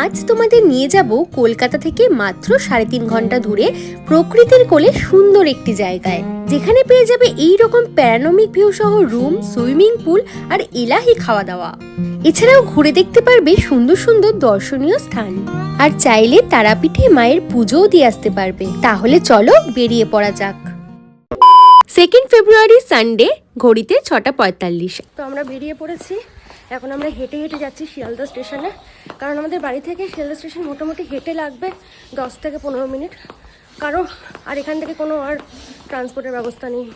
আজ তোমাদের নিয়ে যাব কলকাতা থেকে মাত্র সাড়ে তিন ঘণ্টা দূরে প্রকৃতির কোলে সুন্দর একটি জায়গায়। যেখানে পেয়ে যাবে এই রকম প্যারানমিক ভিউ সহ রুম, সুইমিং পুল আর এলাহি খাওয়া দাওয়া এছাড়াও ঘুরে দেখতে পারবে সুন্দর সুন্দর দর্শনীয় স্থান। আর চাইলে তারাপীঠে মায়ের পুজোও দিয়ে আসতে পারবে। তাহলে চলো বেরিয়ে পড়া যাক। সেকেন্ড ফেব্রুয়ারি সানডে ঘড়িতে ছটা পঁয়তাল্লিশ। তো আমরা বেরিয়ে পড়েছি। এখন আমরা হেঁটে হেঁটে যাচ্ছি শিয়ালদা স্টেশনে। কারণ আমাদের বাড়ি থেকে শিয়ালদা স্টেশন মোটামুটি হেঁটে লাগবে দশ থেকে পনেরো মিনিট। কারণ, আর এখান থেকে কোনো আর ট্রান্সপোর্টের ব্যবস্থা নেই।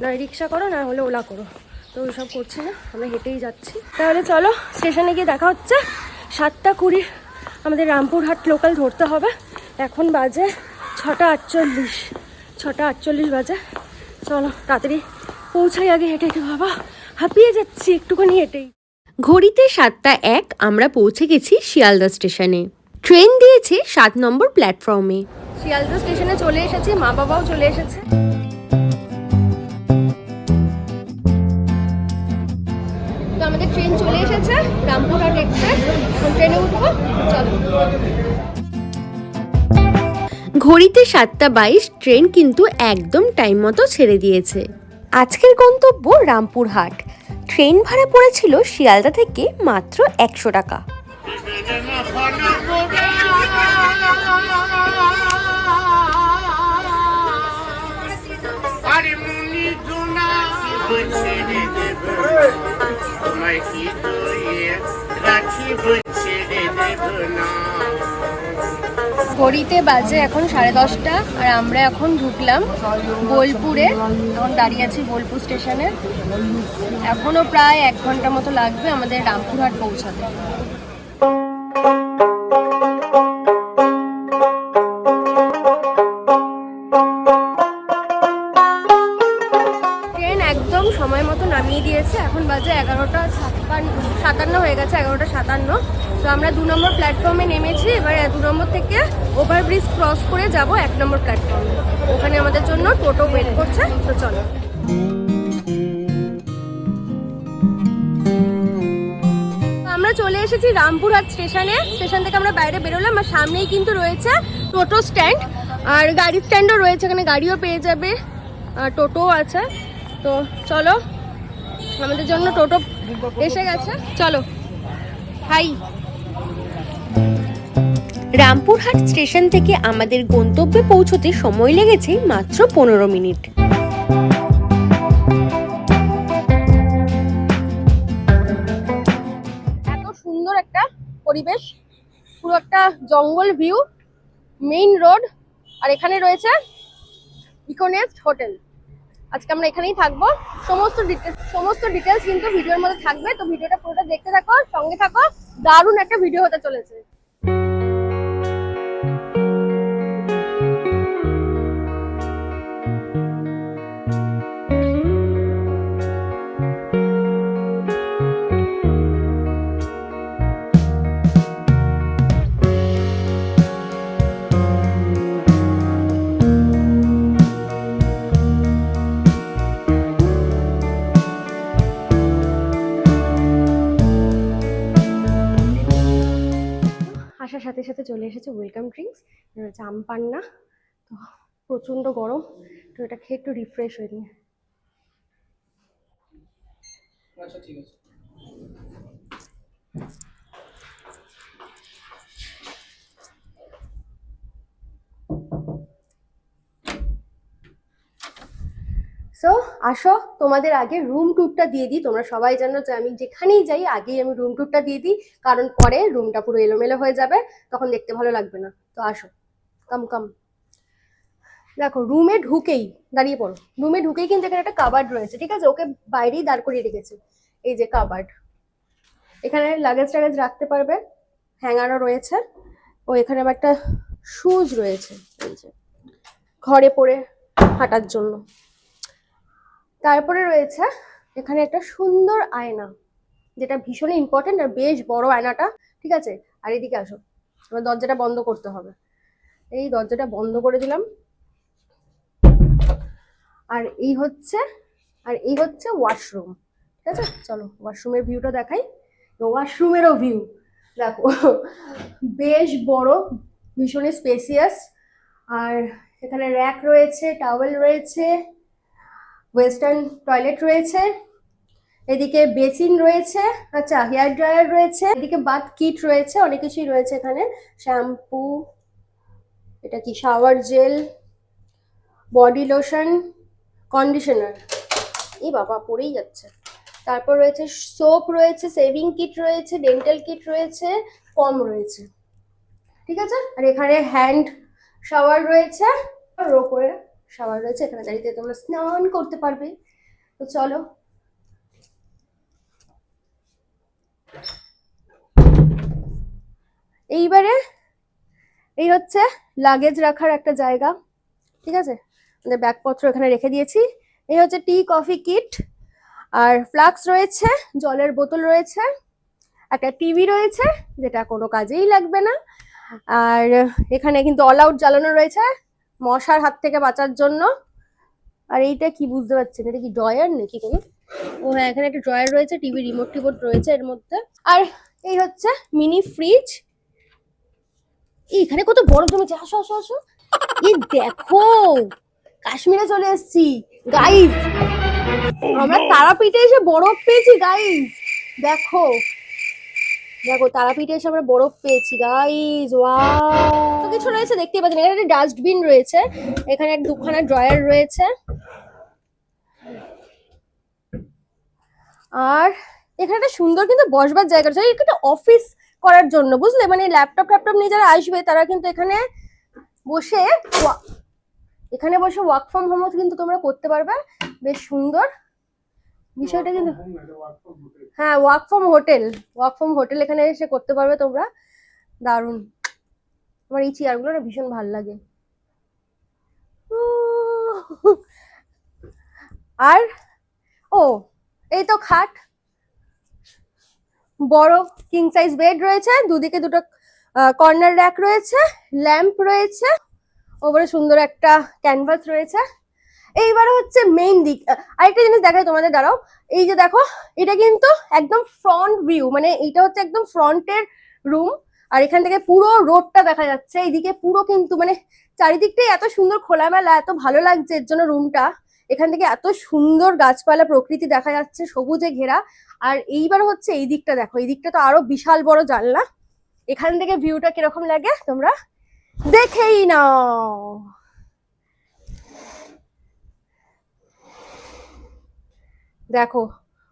না রিক্সা করো, না হলে ওলা করো। তো ওইসব করছি না, আমরা হেঁটেই যাচ্ছি। তাহলে চলো, স্টেশনে গিয়ে দেখা হচ্ছে। সাতটা কুড়ি আমাদের রামপুরহাট লোকাল ধরতে হবে। এখন বাজে ছটা আটচল্লিশ। ছটা আটচল্লিশ বাজে। চলো, তাড়াতাড়ি পৌঁছাই আগে হেঁটে হেঁটে, বাবা। হাঁপিয়ে যাচ্ছি, একটুখানি হেঁটেই। ঘড়িতে সাতটা এক আমরা পৌঁছে গেছি শিয়ালদা স্টেশনে। ট্রেন দিয়েছে সাত নম্বর প্ল্যাটফর্মে। শিয়ালদা স্টেশনে চলে এসেছে, মা বাবাও চলে এসেছে। তো আমাদের ট্রেন চলে এসেছে, রামপুরহাট এক্সপ্রেস। ট্রেনে উঠবো, চলো। ঘড়িতে সাতটা বাইশ, ট্রেন কিন্তু একদম টাইম মতো ছেড়ে দিয়েছে। আজকের গন্তব্য রামপুরহাট। ট্রেন ভাড়া পড়েছিল শিয়ালদা থেকে মাত্র একশো টাকা। দইয়ে রাখিব দেব না। ঘড়িতে বাজে এখন সাড়ে দশটা, আর আমরা এখন ঢুকলাম বোলপুরে। এখন দাঁড়িয়ে আছি বোলপুর স্টেশনে। এখনও প্রায় এক ঘণ্টা মতো লাগবে আমাদের রামপুরহাট পৌঁছাতে। সময় মতো নামিয়ে দিয়েছে। এখন বাজে এগারোটা সাতান্ন হয়ে গেছে, এগারোটা সাতান্ন। তো আমরা দু নম্বর প্ল্যাটফর্মে নেমেছি, এবার দু নম্বর থেকে ওভারব্রিজ ক্রস করে যাব এক নম্বর প্ল্যাটফর্মে ওখানে আমাদের জন্য টোটো ওয়েট করছে, তো চলো। আমরা চলে এসেছি রামপুরহাট স্টেশনে। স্টেশন থেকে আমরা বাইরে বেরোলাম, আর সামনেই কিন্তু রয়েছে টোটো স্ট্যান্ড আর গাড়ি স্ট্যান্ডও রয়েছে, এখানে গাড়িও পেয়ে যাবে, আর টোটোও আছে। তো চলো, আমাদের জন্য টোটো এসে গেছে। চলো। হাই রামপুরহাট স্টেশন থেকে আমাদের গন্তব্যে পৌঁছতে সময় লেগেছে মাত্র পনেরো মিনিট। এত সুন্দর একটা পরিবেশ, পুরো একটা জঙ্গল ভিউ মেইন রোড আর এখানে রয়েছে ইকোনেস্ট হোটেল আজকে আমরা এখানেই থাকব। সমস্ত ডিটেলস সমস্ত ডিটেলস কিন্তু ভিডিওর মধ্যে থাকবে। তো ভিডিওটা পুরোটা দেখতে থাকো, সঙ্গে থাকো। দারুণ একটা ভিডিও হতে চলেছে। আসার সাথে সাথে চলে এসেছে ওয়েলকাম ড্রিঙ্কস হচ্ছে আম পান্না। তো প্রচণ্ড গরম, তো এটা খেয়ে একটু রিফ্রেশ হয়ে নিয়ে সো আসো, তোমাদের আগে রুম ট্যুরটা দিয়ে দিই, তোমরা সবাই জানো যে আমি যেখানেই যাই, আগেই আমি রুম ট্যুরটা দিয়ে দিই, কারণ পরে রুমটা পুরো এলোমেলো হয়ে যাবে, তখন দেখতে ভালো লাগবে না। তো আসো কাম কাম দেখো রুমে ঢুকেই, দাঁড়িয়ে পড়ো। রুমে ঢুকেই কিন্তু এখানে একটা কাবার্ড রয়েছে, ঠিক আছে? ওকে বাইরেই দাঁড় করিয়ে রেখেছে। এই যে কাবার্ড এখানে লাগেজ টাগেজ রাখতে পারবে হ্যাঙ্গারও রয়েছে। ও এখানে আবার একটা শুজ রয়েছে, এই যে। ঘরে পরে হাঁটার জন্য। তারপরে রয়েছে এখানে একটা সুন্দর আয়না, যেটা ভীষণ ইম্পর্টেন্ট আর বেশ বড় আয়নাটা, ঠিক আছে? আর এদিকে আসো, এবার দরজাটা বন্ধ করতে হবে। এই দরজাটা বন্ধ করে দিলাম। আর এই হচ্ছে, আর এই হচ্ছে ওয়াশরুম ঠিক আছে? চলো ওয়াশরুমের ভিউটা দেখাই। ওয়াশরুমেরও ভিউ দেখো, বেশ বড়, ভীষণই স্পেসিয়াস আর এখানে র্যাক রয়েছে টাওয়েল রয়েছে ওয়েস্টার্ন টয়লেট রয়েছে, এদিকে বেসিন রয়েছে আচ্ছা হেয়ার ড্রায়ার রয়েছে, এদিকে বাথ কিট রয়েছে, অনেক কিছুই রয়েছে এখানে, শ্যাম্পু, এটা কি, shower gel, body lotion, conditioner এই বাবা, পড়েই যাচ্ছে। তারপর রয়েছে সোপ রয়েছে, সেভিং কিট রয়েছে, ডেন্টাল কিট রয়েছে কম রয়েছে। ঠিক আছে? আর এখানে হ্যান্ড শাওয়ার রয়েছে রো করে শাওয়ার রয়েছে, এখানে দাঁড়িয়ে তোমরা স্নান করতে পারবে। তো চলো। এইবারে এই হচ্ছে লাগেজ রাখার একটা জায়গা, ঠিক আছে? আমাদের ব্যাগপত্র এখানে রেখে দিয়েছি। এই হচ্ছে টি কফি কিট আর ফ্লাক্স রয়েছে, জলের বোতল রয়েছে, একটা টিভি রয়েছে, যেটা কোনো কাজেই লাগবে না। আর এখানে কিন্তু অল আউট জ্বালানো রয়েছে। মশার হাত থেকে বাঁচার জন্য। আর এইটা কি বুঝতে পারছেন? এটা কি ড্রয়ার নাকি কোনো? ও হ্যাঁ এখানে একটা ড্রয়ার রয়েছে টিভি রিমোট টিমোট রয়েছে এর মধ্যে। আর এই হচ্ছে মিনি ফ্রিজ। এখানে কত বড় জমেছে আসো আসো আসো। এই দেখো কাশ্মীরে চলে এসেছি গাইস আমরা তারাপীঠে এসে বরফ পেয়েছি গাইস দেখো। দেখো, তারাপীঠে এসে আমরা বরফ পেয়েছি গাইস ওয়াও কিছু রয়েছে, দেখতেই পাচ্ছেন, এখানে একটা ডাস্টবিন রয়েছে, এখানে দুখানা ড্রয়ার রয়েছে। আর এখানে একটা সুন্দর কিন্তু বসবার জায়গা রয়েছে একটা অফিস করার জন্য, বুঝলে? মানে ল্যাপটপ ট্যাপটপ নিয়ে যারা আসবে, তারা কিন্তু এখানে বসে এখানে বসে ওয়ার্ক ফ্রম হোমও কিন্তু তোমরা করতে পারবে, বেশ সুন্দর। বিষয়টা কিন্তু হ্যাঁ work from hotel work from hotel এখানে এসে করতে পারবে তোমরা। দারুণ। আমার এই চেয়ারগুলো না ভীষণ ভালো লাগে। আর, ও, এই তো খাট। বড় কিং সাইজ বেড রয়েছে, দুদিকে দুটো কর্নার র্যাক রয়েছে ল্যাম্প রয়েছে। ওপরে সুন্দর একটা ক্যানভাস রয়েছে। এইবারে হচ্ছে মেইন দিক আরেকটা জিনিস দেখাই তোমাদের, দাঁড়াও। এই যে দেখো, এটা কিন্তু একদম ফ্রন্ট ভিউ মানে এটা হচ্ছে একদম ফ্রন্টের রুম আর এখান থেকে পুরো রোডটা দেখা যাচ্ছে। এইদিকে পুরো কিন্তু মানে চারিদিকটাই এত সুন্দর খোলামেলা, এত ভালো লাগছে এর জন্য রুমটা এখান থেকে এত সুন্দর গাছপালা, প্রকৃতি দেখা যাচ্ছে, সবুজে ঘেরা। আর এইবার হচ্ছে এই দিকটা দেখো, এই দিকটা তো আরও বিশাল বড় জানলা। এখান থেকে ভিউটা কীরকম লাগে তোমরা দেখেই নাও। দেখো,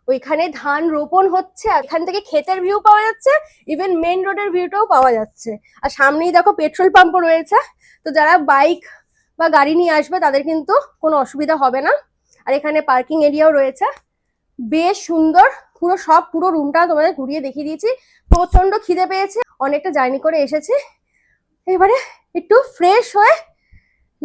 ওইখানে ধান রোপণ হচ্ছে, এখান থেকে ক্ষেতের ভিউ পাওয়া যাচ্ছে ইভেন মেন রোডের ভিউটাও পাওয়া যাচ্ছে। আর সামনেই দেখো পেট্রোল পাম্পও রয়েছে, তো যারা বাইক বা গাড়ি নিয়ে আসবে, তাদের কিন্তু কোনো অসুবিধা হবে না। আর এখানে পার্কিং এরিয়াও রয়েছে। বেশ সুন্দর, পুরো সব, পুরো রুমটা তোমাদের ঘুরিয়ে দেখিয়ে দিয়েছি। প্রচণ্ড খিদে পেয়েছে, অনেকটা জার্নি করে এসেছি। এবারে একটু ফ্রেশ হয়ে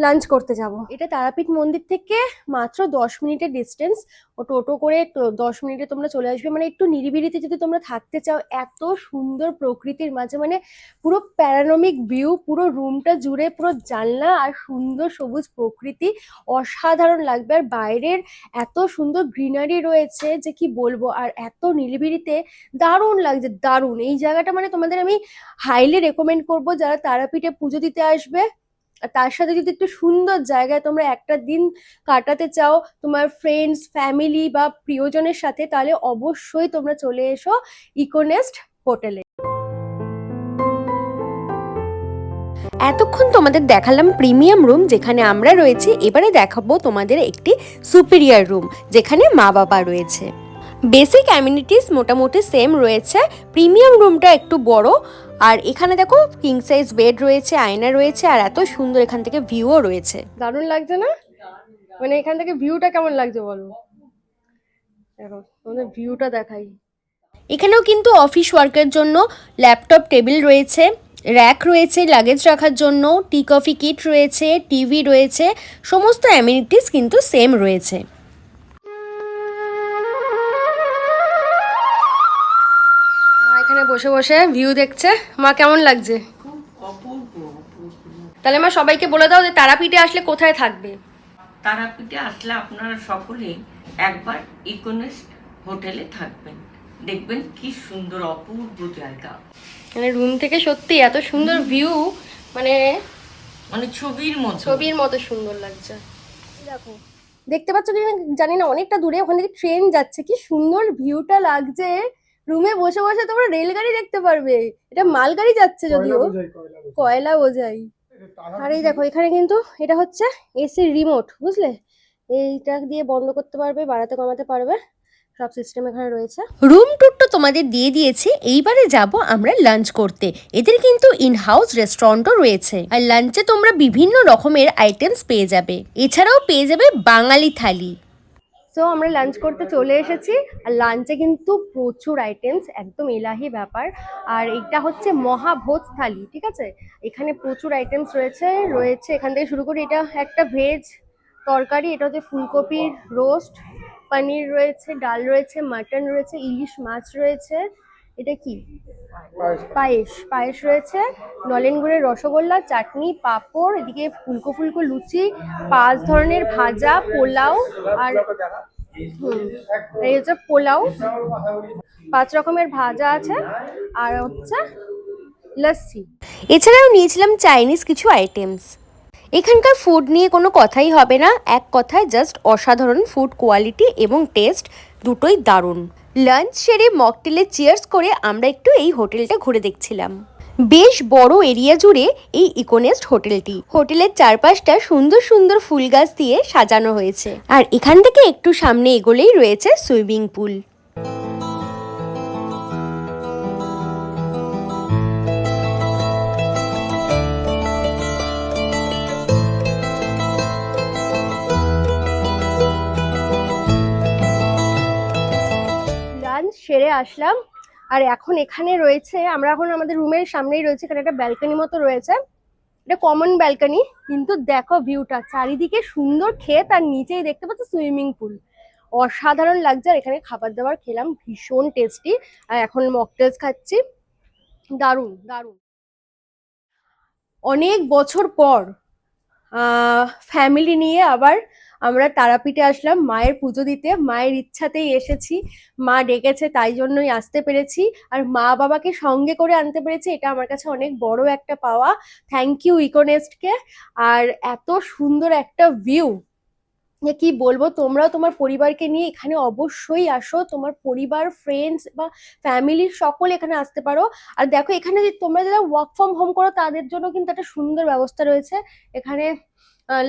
লাঞ্চ করতে যাব। এটা তারাপীঠ মন্দির থেকে মাত্র দশ মিনিটের ডিস্টেন্স ও টোটো করে দশ মিনিটে তোমরা চলে আসবে। মানে একটু নিরিবিলিতে যদি তোমরা থাকতে চাও, এত সুন্দর প্রকৃতির মাঝে মানে পুরো প্যারানমিক ভিউ পুরো রুমটা জুড়ে পুরো জানলা আর সুন্দর সবুজ প্রকৃতি, অসাধারণ লাগবে। আর বাইরের এত সুন্দর গ্রিনারি রয়েছে যে কি বলব? আর এত নিরিবিলিতে দারুণ লাগছে, দারুণ। এই জায়গাটা মানে তোমাদের আমি হাইলি রেকমেন্ড করব যারা তারাপীঠে পুজো দিতে আসবে। তার সাথে যদি একটু সুন্দর জায়গায় তোমরা একটা দিন কাটাতে চাও তোমার ফ্রেন্ডস ফ্যামিলি বা প্রিয়জনের সাথে, তাহলে অবশ্যই তোমরা চলে এসো ইকোনেস্ট হোটেলে এতক্ষণ তোমাদের দেখালাম প্রিমিয়াম রুম যেখানে আমরা রয়েছি। এবারে দেখাবো তোমাদের একটি সুপিরিয়ার রুম যেখানে মা বাবা রয়েছে। বেসিক অ্যামিনিটিস মোটামুটি সেম রয়েছে। প্রিমিয়াম রুমটা একটু বড়। আর এখানে দেখো কিং সাইজ বেড রয়েছে আয়না রয়েছে আর এত সুন্দর এখান থেকে ভিউও রয়েছে। দারুণ লাগছে না? মানে এখান থেকে ভিউটা কেমন লাগছে বলো? দেখো তোমাদের ভিউটা দেখাই। এখানেও কিন্তু অফিস ওয়ার্কের জন্য ল্যাপটপ টেবিল রয়েছে র্যাক রয়েছে লাগেজ রাখার জন্য টি কফি কিট রয়েছে টিভি রয়েছে সমস্ত অ্যামিনিটিস কিন্তু সেম রয়েছে। বসে বসে ভিউ দেখছে। মা কেমন লাগছে? তাহলে মা সবাইকে বলে দাও যে তারাপীঠে আসলে কোথায় থাকবে। তারাপীঠে আসলে আপনারা সকলেই একবার ইকোনেস্ট হোটেলে থাকবেন। দেখবেন কি সুন্দর অপূর্ব জায়গা। মানে রুম থেকে সত্যি এত সুন্দর ভিউ মানে মানে ছবির মতো। ছবির মতো সুন্দর লাগছে। দেখো দেখতে পাচ্ছ কি? জানি না অনেকটা দূরে ওখান থেকে ট্রেন যাচ্ছে। কি সুন্দর ভিউটা লাগছে। রুমে বসে বসে তোমরা রেলগাড়ি দেখতে পারবে। এটা মালগাড়ি যাচ্ছে যদিও। কয়লা বোঝাই। আর এই দেখো এখানে কিন্তু এটা হচ্ছে এসির রিমোট বুঝলে? এইটা দিয়ে বন্ধ করতে পারবে বাড়াতে কমাতে পারবে। সব সিস্টেম এখানে রয়েছে। রুম ট্যুর তো তোমাদের দিয়ে দিয়েছে এইবারে যাব আমরা লাঞ্চ করতে। এদের কিন্তু ইন হাউস রেস্টুরেন্টও রয়েছে। আর লাঞ্চে তোমরা বিভিন্ন রকমের আইটেমস পেয়ে যাবে। এছাড়াও পেয়ে যাবে বাঙালি থালি। সো আমরা লাঞ্চ করতে চলে এসেছি। আর লাঞ্চে কিন্তু প্রচুর আইটেমস একদম এলাহি ব্যাপার। আর এটা হচ্ছে মহাভোজ থালি ঠিক আছে? এখানে প্রচুর আইটেমস রয়েছে। রয়েছে, এখান থেকে শুরু করে। এটা একটা ভেজ তরকারি, এটা হচ্ছে ফুলকপির রোস্ট পনির রয়েছে, ডাল রয়েছে মাটন রয়েছে, ইলিশ মাছ রয়েছে। এটা কি? পায়েস। পায়েস রয়েছে নলেন গুড়ের রসগোল্লা, চাটনি, পাঁপড়, এদিকে ফুলকো ফুলকো লুচি, পাঁচ ধরনের ভাজা, পোলাও আর এই হচ্ছে পোলাও। পাঁচ রকমের ভাজা আছে আর হচ্ছে লস্যি। এছাড়াও নিয়েছিলাম চাইনিজ কিছু আইটেমস। এখানকার ফুড নিয়ে কোনো কথাই হবে না, এক কথায় জাস্ট অসাধারণ ফুড কোয়ালিটি এবং টেস্ট দুটোই দারুণ। লাঞ্চ সেরে মকটেলে চিয়ার্স করে আমরা একটু এই হোটেলটা ঘুরে দেখছিলাম। বেশ বড় এরিয়া জুড়ে এই ইকোনেস্ট হোটেলটি। হোটেলের চারপাশটা সুন্দর সুন্দর ফুল গাছ দিয়ে সাজানো হয়েছে। আর এখান থেকে একটু সামনে এগোলেই রয়েছে সুইমিং পুল। আসলাম। আর এখন এখানে রয়েছে, আমরা এখন আমাদের রুমের সামনেই রয়েছে, এখানে একটা ব্যালকনি মতো রয়েছে। এটা কমন ব্যালকনি কিন্তু দেখো ভিউটা চারিদিকে সুন্দর ক্ষেত আর নিচেই দেখতে পাচ্ছ সুইমিং পুল অসাধারণ লাগছে, আর এখানে খাবার দাবার খেলাম, ভীষণ টেস্টি আর এখন মকটেলস খাচ্ছি। দারুণ দারুণ। অনেক বছর পর ফ্যামিলি নিয়ে আবার আমরা তারাপীঠে আসলাম, মায়ের পুজো দিতে। মায়ের ইচ্ছাতেই এসেছি। মা ডেকেছে, তাই জন্যই আসতে পেরেছি। আর মা বাবাকে সঙ্গে করে আনতে পেরেছি, এটা আমার কাছে অনেক বড় একটা পাওয়া। থ্যাংক ইউ ইকোনেস্টকে আর এত সুন্দর একটা ভিউ যে কি বলব, তোমরাও তোমার পরিবারকে নিয়ে এখানে অবশ্যই আসো। তোমার পরিবার ফ্রেন্ডস বা ফ্যামিলির সকল এখানে আসতে পারো। আর দেখো, এখানে তোমরা যারা ওয়ার্ক ফ্রম হোম করো, তাদের জন্য কিন্তু একটা সুন্দর ব্যবস্থা রয়েছে। এখানে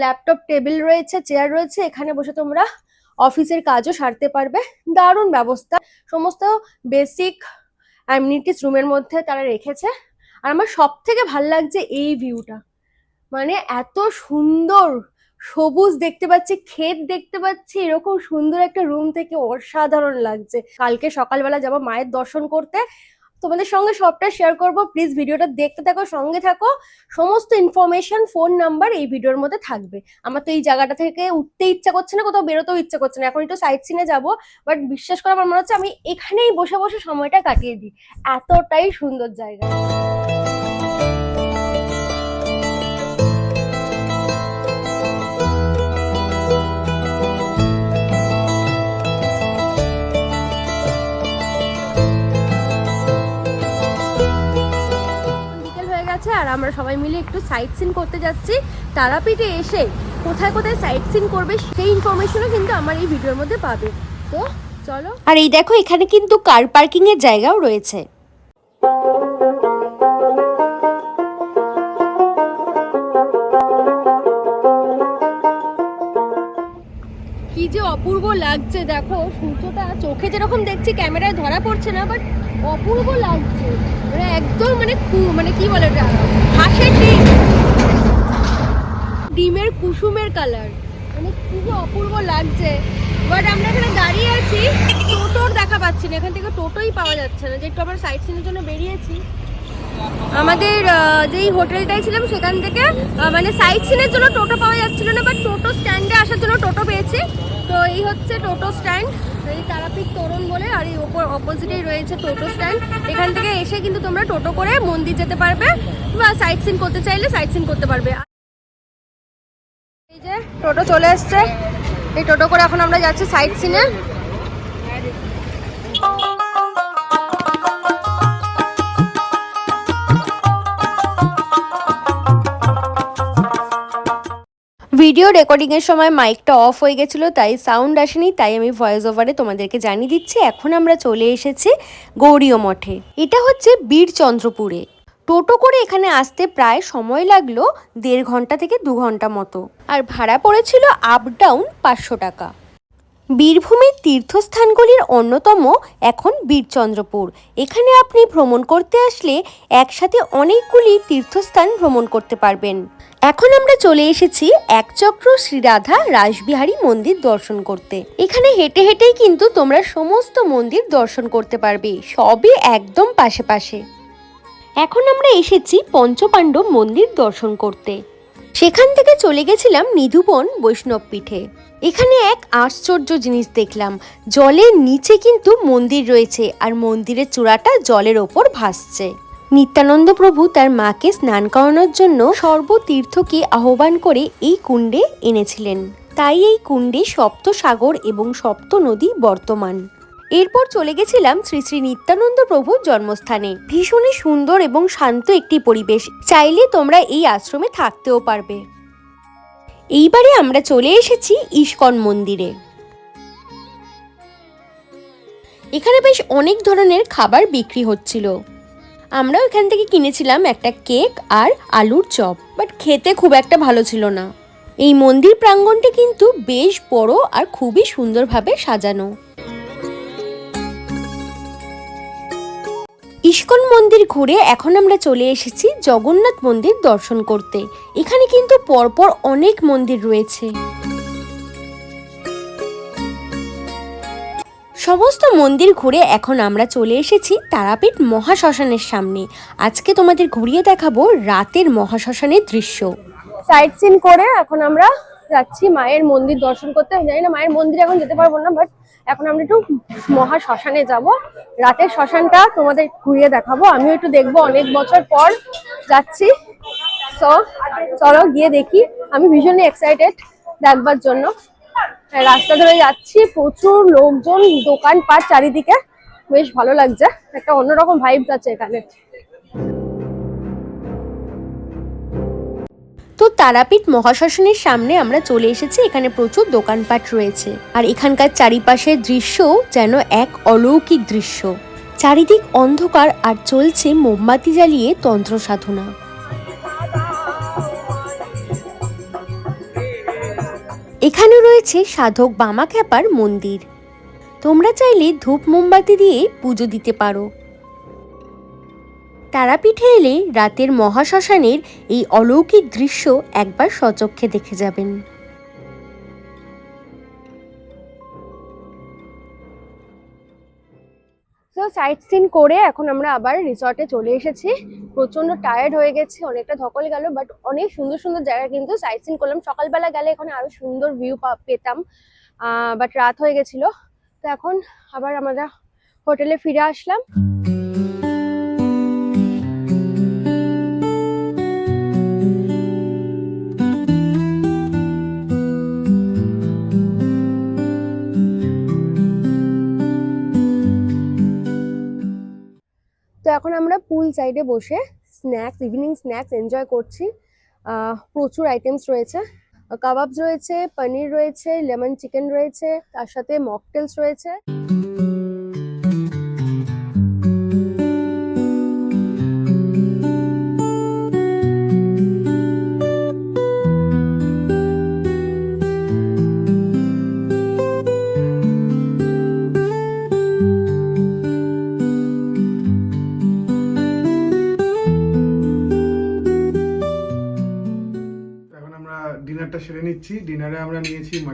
ল্যাপটপ টেবিল রয়েছে চেয়ার রয়েছে, এখানে বসে তোমরা অফিসের কাজও সারতে পারবে। দারুণ ব্যবস্থা। সমস্ত বেসিক অ্যামিনিটিস রুমের মধ্যে তারা রেখেছে। আর আমার সব থেকে ভালো লাগছে এই ভিউটা মানে এত সুন্দর সবুজ দেখতে পাচ্ছি, ক্ষেত দেখতে পাচ্ছি, এরকম সুন্দর একটা রুম থেকে অসাধারণ লাগছে। কালকে সকালবেলা যাব মায়ের দর্শন করতে। তোমাদের সঙ্গে সবটা শেয়ার করব। প্লিজ ভিডিওটা দেখতে থাকো, সঙ্গে থাকো। সমস্ত ইনফরমেশন ফোন নাম্বার এই ভিডিওর মধ্যে থাকবে। আমার তো এই জায়গাটা থেকে উঠতে ইচ্ছা করছে না, কোথাও বেরোতেও ইচ্ছা করছে না। এখন একটু সাইড সিনে যাব। বাট বিশ্বাস করে আমার মনে হচ্ছে আমি এখানেই বসে বসে সময়টা কাটিয়ে দিই। এতটাই সুন্দর জায়গা। গেছে আর আমরা সবাই মিলে একটু সাইট সিন করতে যাচ্ছি। তারাপীঠে এসে কোথায় কোথায় সাইট সিন করবে সেই ইনফরমেশনও কিন্তু আমার এই ভিডিওর মধ্যে পাবে। তো চলো। আর এই দেখো এখানে কিন্তু কার পার্কিং এর জায়গাও রয়েছে। যে অপূর্ব লাগছে, দেখো, সূর্যটা চোখে যেরকম দেখছি, ক্যামেরায় ধরা পড়ছে না বাট অপূর্ব লাগছে। মানে একদম মানে মানে কি বলে ওটা? হাঁসের ডিম। ডিমের কুসুমের কালার মানে যে অপূর্ব লাগছে। বাট আমরা এখানে দাঁড়িয়ে আছি, টোটোর দেখা পাচ্ছি না। এখান থেকে টোটোই পাওয়া যাচ্ছে না। যে একটু আমরা সাইট সিনের জন্য বেরিয়েছি। আমাদের যেই হোটেলটায় ছিলাম, সেখান থেকে মানে সাইট সিনের জন্য টোটো পাওয়া যাচ্ছিল না বাট টোটো স্ট্যান্ডে আসার জন্য টোটো পেয়েছি। তো এই হচ্ছে টোটো স্ট্যান্ড, এই তারাপীঠ তরুণ বলে, আর এই ওপর অপোজিটেই রয়েছে টোটো স্ট্যান্ড। এখান থেকে এসে কিন্তু তোমরা টোটো করে মন্দির যেতে পারবে, বা সাইট সিন করতে চাইলে সাইট সিন করতে পারবে। এই যে টোটো চলে এসছে, এই টোটো করে এখন আমরা যাচ্ছি সাইট সিনে ভিডিও রেকর্ডিংয়ের সময় মাইকটা অফ হয়ে গেছিল, তাই সাউন্ড আসেনি, তাই আমি ভয়েস ওভারে তোমাদেরকে জানিয়ে দিচ্ছি, এখন আমরা চলে এসেছি গৌরীয় মঠে। এটা হচ্ছে বীরচন্দ্রপুরে। টোটো করে এখানে আসতে প্রায় সময় লাগল, দেড় ঘণ্টা থেকে দু ঘণ্টা মতো। আর ভাড়া পড়েছিল আপ ডাউন পাঁচশো টাকা। বীরভূমের তীর্থস্থানগুলির অন্যতম এখন বীরচন্দ্রপুর। এখানে আপনি ভ্রমণ করতে আসলে একসাথে অনেকগুলি তীর্থস্থান ভ্রমণ করতে পারবেন। এখন আমরা চলে এসেছি একচক্র শ্রীরাধা রাসবিহারী মন্দির দর্শন করতে। এখানে হেঁটে হেঁটেই কিন্তু তোমরা সমস্ত মন্দির দর্শন করতে পারবে, সবই একদম পাশে পাশে। এখন আমরা এসেছি পঞ্চপাণ্ডব মন্দির দর্শন করতে। সেখান থেকে চলে গেছিলাম নিধুবন বৈষ্ণব পীঠে। এখানে এক আশ্চর্য জিনিস দেখলাম, জলের নিচে কিন্তু মন্দির রয়েছে আর মন্দিরের চূড়াটা জলের ওপর ভাসছে। নিত্যানন্দ প্রভু তার মাকে স্নান করানোর জন্য সর্বতীর্থকে আহ্বান করে এই কুণ্ডে এনেছিলেন। তাই এই কুণ্ডে সপ্ত সাগর এবং সপ্ত নদী বর্তমান। এরপর চলে গেছিলাম শ্রী শ্রী নিত্যানন্দ প্রভুর জন্মস্থানে। ভীষণই সুন্দর এবং শান্ত একটি পরিবেশ। চাইলে তোমরা এই আশ্রমে থাকতেও পারবে। এইবারে আমরা চলে এসেছি ইস্কন মন্দিরে। এখানে বেশ অনেক ধরনের খাবার বিক্রি হচ্ছিল। আমরাও এখান থেকে কিনেছিলাম একটা কেক আর আলুর চপ, বাট খেতে খুব একটা ভালো ছিল না। এই মন্দির প্রাঙ্গণটি কিন্তু বেশ বড় আর খুবই সুন্দরভাবে সাজানো। ইস্কন মন্দির ঘুরে এখন আমরা চলে এসেছি জগন্নাথ মন্দির দর্শন করতে। এখানে কিন্তু পরপর অনেক মন্দির রয়েছে। সমস্ত মন্দির ঘুরে এখন আমরা চলে এসেছি তারাপীঠ মহাশ্মশানের সামনে। আজকে তোমাদের ঘুরিয়ে দেখাবো রাতের মহাশ্মশানের দৃশ্য। সাইট সিন করে এখন আমরা যাচ্ছি মায়ের মন্দির দর্শন করতে। জানি না মায়ের মন্দির এখন যেতে পারব না বাট এখন আমরা একটু মহা শ্মশানে যাব। রাতের শ্মশানটা তোমাদের ঘুরিয়ে দেখাবো। আমিও একটু দেখব, অনেক বছর পর যাচ্ছি। সো চলো গিয়ে দেখি। আমি ভীষণই এক্সাইটেড দেখবার জন্য। রাস্তা ধরে যাচ্ছি, প্রচুর লোকজন, দোকানপাট চারিদিকে। বেশ ভালো লাগছে। একটা অন্যরকম ভাইবস আছে এখানে। তো তারাপীঠ মহাশ্মশানের সামনে আমরা চলে এসেছি। এখানে প্রচুর দোকানপাট রয়েছে। আর এখানকার চারিপাশের দৃশ্য যেন এক অলৌকিক দৃশ্য। চারিদিক অন্ধকার আর চলছে মোমবাতি জ্বালিয়ে তন্ত্র সাধনা। এখানে রয়েছে সাধক বামা খ্যাপার মন্দির। তোমরা চাইলে ধূপ মোমবাতি দিয়ে পুজো দিতে পারো। তারাপীঠে এলে রাতের মহাশ্মশানের এই অলৌকিক দৃশ্য একবার সচক্ষে দেখে যাবেন। সো সাইট সিন করে এখন আমরা আবার রিসর্টে চলে এসেছি। প্রচণ্ড টায়ার্ড হয়ে গেছে, অনেকটা ধকল গেল বাট অনেক সুন্দর সুন্দর জায়গা কিন্তু সাইট সিন করলাম। সকালবেলা গেলে এখানে আরও সুন্দর ভিউ পেতাম বাট রাত হয়ে গেছিল। তো এখন আবার আমরা হোটেলে ফিরে আসলাম। এখন আমরা পুল সাইডে বসে স্ন্যাক্স ইভিনিং স্ন্যাক্স এনজয় করছি। প্রচুর আইটেমস রয়েছে। কাবাবস রয়েছে, পনির রয়েছে লেমন চিকেন রয়েছে, তার সাথে মকটেলস রয়েছে।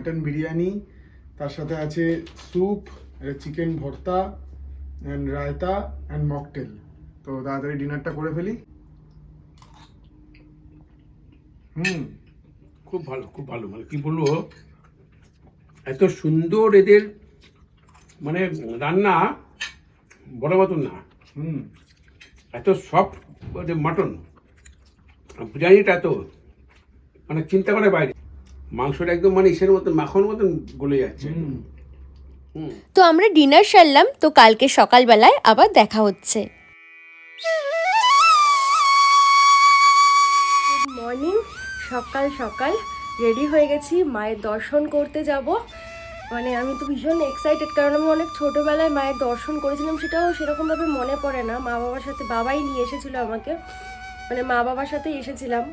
মাটন বিরিয়ানি তার সাথে আছে soup chicken bharta and raita and mocktail তো তাড়াতাড়ি ডিনারটা করে ফেলি। হুম। খুব ভালো খুব ভালো। মানে কি বলব এত সুন্দর এদের মানে রান্না বড় মতন না। হুম। এত সফট মাটন বিরিয়ানিটা এত মানে চিন্তা করে বাইরে। মাংসটা একদম মানে ইসের মতন মাখন মতন গলে যাচ্ছে তো আমরা ডিনার সারলাম তো কালকে সকালবেলায় আবার দেখা হচ্ছে। মর্নিং সকাল সকাল রেডি হয়ে গেছি মায়ের দর্শন করতে যাব। মানে আমি তো ভীষণ এক্সাইটেড কারণ আমি অনেক ছোটোবেলায় মায়ের দর্শন করেছিলাম সেটাও সেরকমভাবে মনে পড়ে না। মা বাবার সাথে বাবাই নিয়ে এসেছিল আমাকে। মানে মা বাবার সাথেই এসেছিলাম।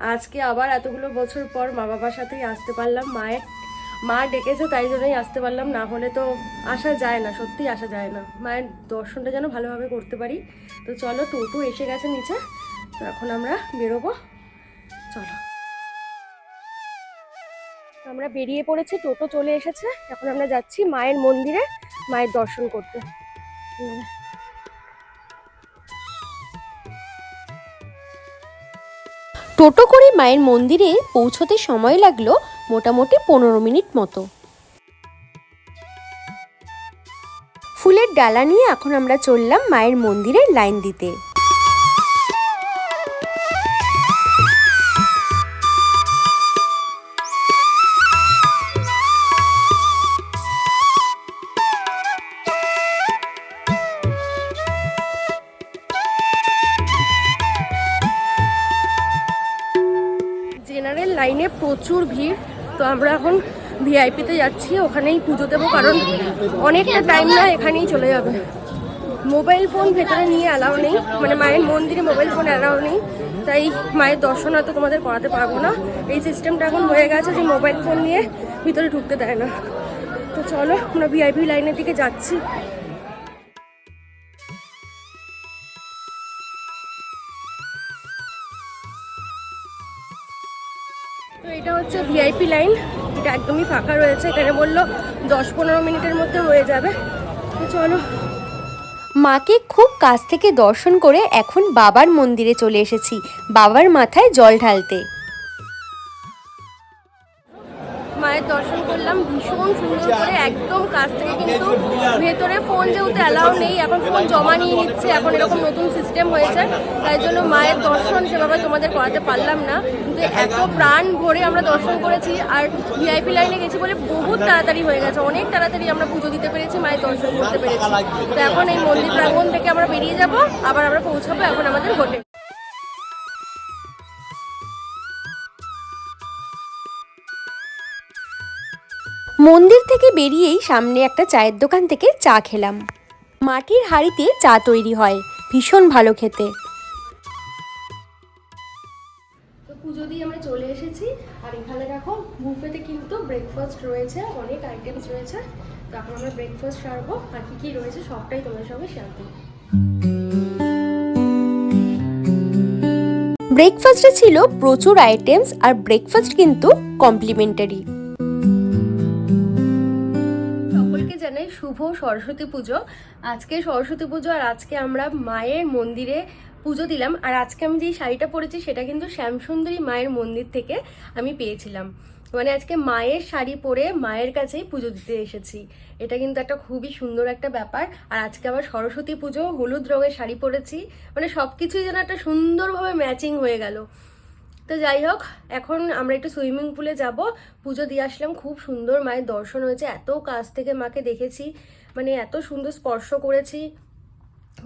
আজকে আবার এতগুলো বছর পর মা বাবার সাথেই আসতে পারলাম। মায়ের, মা ডেকেছে, তাই জন্যই আসতে পারলাম। না হলে তো আসা যায় না সত্যিই আসা যায় না। মায়ের দর্শনটা যেন ভালোভাবে করতে পারি। তো চলো, টোটো এসে গেছে নিচে। তো এখন আমরা বেরোবো। চলো। আমরা বেরিয়ে পড়েছি, টোটো চলে এসেছে। এখন আমরা যাচ্ছি মায়ের মন্দিরে, মায়ের দর্শন করতে। টোটো করে মায়ের মন্দিরে পৌঁছতে সময় লাগল মোটামুটি পনেরো মিনিট মতো। ফুলের ডালা নিয়ে এখন আমরা চললাম মায়ের মন্দিরে লাইন দিতে। লাইনে প্রচুর ভিড়, তো আমরা এখন ভিআইপিতে যাচ্ছি, ওখানেই পুজো দেবো, কারণ অনেকটা টাইম না এখানেই চলে যাবে। মোবাইল ফোন ভেতরে নিয়ে অ্যালাউ নেই মানে মায়ের মন্দিরে মোবাইল ফোন অ্যালাউ নেই, তাই মায়ের দর্শন হয়তো তোমাদের করাতে পারব না। এই সিস্টেমটা এখন হয়ে গেছে যে মোবাইল ফোন নিয়ে ভিতরে ঢুকতে দেয় না। তো চলো, আমরা ভিআইপি লাইনের দিকে যাচ্ছি। হচ্ছে ভিআইপি লাইন, এটা একদমই ফাঁকা রয়েছে, এখানে বলল দশ পনেরো মিনিটের মধ্যে হয়ে যাবে। চলো। মাকে খুব কাছ থেকে দর্শন করে এখন বাবার মন্দিরে চলে এসেছি। বাবার মাথায় জল ঢালতে। মায়ের দর্শন করলাম, ভীষণ সুন্দর করে, একদম কাছ থেকে কিন্তু ভেতরে ফোন যেহেতু অ্যালাউ নেই, এখন ফোন জমা নিয়ে নিচ্ছে, এখন এরকম নতুন সিস্টেম হয়েছে, তাই জন্য মায়ের দর্শন সেভাবে তোমাদের করাতে পারলাম না। কিন্তু এত প্রাণ ভরে আমরা দর্শন করেছি, আর ভিআইপি লাইনে গেছি বলে বহুত তাড়াতাড়ি হয়ে গেছে, অনেক তাড়াতাড়ি আমরা পুজো দিতে পেরেছি, মায়ের দর্শন করতে পেরেছি। তো এখন এই মন্দির প্রাঙ্গণ থেকে আমরা বেরিয়ে যাব, আবার আমরা পৌঁছাবো, এখন আমাদের হোটেল মন্দির থেকে বেরিয়েই সামনে একটা চায়ের দোকান থেকে চা খেলাম। মাটির হাঁড়িতে চা তৈরি হয় ভীষণ ভালো খেতে। তো পুজো দিয়ে আমরা চলে এসেছি আর এখানে দেখো বুফেতে কিন্তু ব্রেকফাস্ট রয়েছে অনেক আইটেমস রয়েছে। তো এখন আমরা ব্রেকফাস্ট সারবো আর কি কি রয়েছে সবটাই তোমাদের সঙ্গে শেয়ার করব। ব্রেকফাস্টে ছিল প্রচুর আইটেমস আর ব্রেকফাস্ট কিন্তু কমপ্লিমেন্টারি শুভ সরস্বতী পুজো। আজকে সরস্বতী পুজো আর আজকে আমরা মায়ের মন্দিরে পুজো দিলাম। আর আজকে আমি যেই শাড়িটা পরেছি সেটা কিন্তু শ্যামসুন্দরী মায়ের মন্দির থেকে আমি পেয়েছিলাম। মানে আজকে মায়ের শাড়ি পরে মায়ের কাছেই পুজো দিতে এসেছি। এটা কিন্তু একটা খুবই সুন্দর একটা ব্যাপার। আর আজকে আবার সরস্বতী পুজো, হলুদ রঙের শাড়ি পরেছি। মানে সব কিছুই যেন একটা সুন্দরভাবে ম্যাচিং হয়ে গেল। তো যাই হোক, এখন আমরা একটু সুইমিং পুলে যাব। পুজো দিয়ে আসলাম, খুব সুন্দর মায়ের দর্শন হয়েছে। এত কাছ থেকে মাকে দেখেছি মানে এত সুন্দর স্পর্শ করেছি।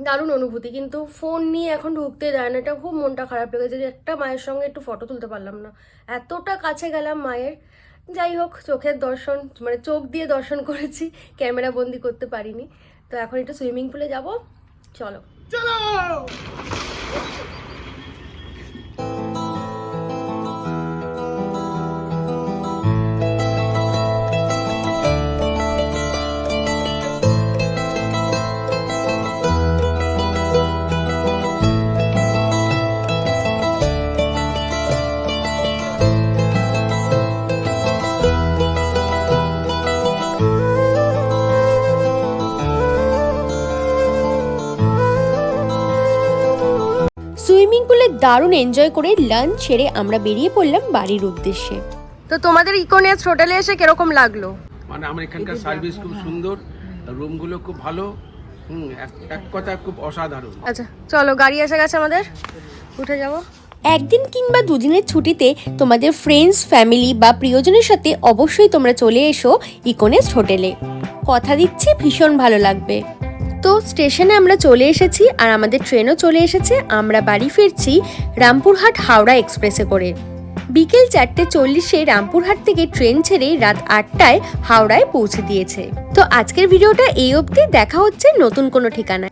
দারুণ অনুভূতি, কিন্তু ফোন নিয়ে এখন ঢুকতে দেয় না। এটা খুব মনটা খারাপ লেগেছে যে একটা মায়ের সঙ্গে একটু ফটো তুলতে পারলাম না। এতটা কাছে গেলাম মায়ের। যাই হোক, চোখের দর্শন মানে চোখ দিয়ে দর্শন করেছি, ক্যামেরা বন্দি করতে পারিনি। তো এখন একটু সুইমিং পুলে যাব। চলো। সুইমিং পুলে দারুণ এনজয় করে লাঞ্চ সেরে আমরা বেরিয়ে পড়লাম বাড়ির উদ্দেশ্যে। তো তোমাদের ইকোনেস্ট হোটেলে এসে কীরকম লাগল? মানে আমার এখানকার সার্ভিস খুব সুন্দর রুমগুলো খুব ভালো হুম এক- এক কথা খুব অসাধারণ। আচ্ছা চলো গাড়ি এসে গেছে আমাদের। উঠে যাব। একদিন কিংবা দুদিনের ছুটিতে তোমাদের ফ্রেন্ডস ফ্যামিলি বা প্রিয়জনের সাথে অবশ্যই তোমরা চলে এসো ইকোনেস্ট হোটেলে। কথা দিচ্ছি ভীষণ ভালো লাগবে। তো স্টেশনে আমরা চলে এসেছি আর আমাদের ট্রেনও চলে এসেছে। আমরা বাড়ি ফিরছি রামপুরহাট হাওড়া এক্সপ্রেসে করে। বিকেল চারটে চল্লিশে রামপুরহাট থেকে ট্রেন ছেড়ে রাত আটটায় হাওড়ায় পৌঁছে দিয়েছে। তো আজকের ভিডিওটা এই অবধি। দেখা হচ্ছে নতুন কোনো ঠিকানায়।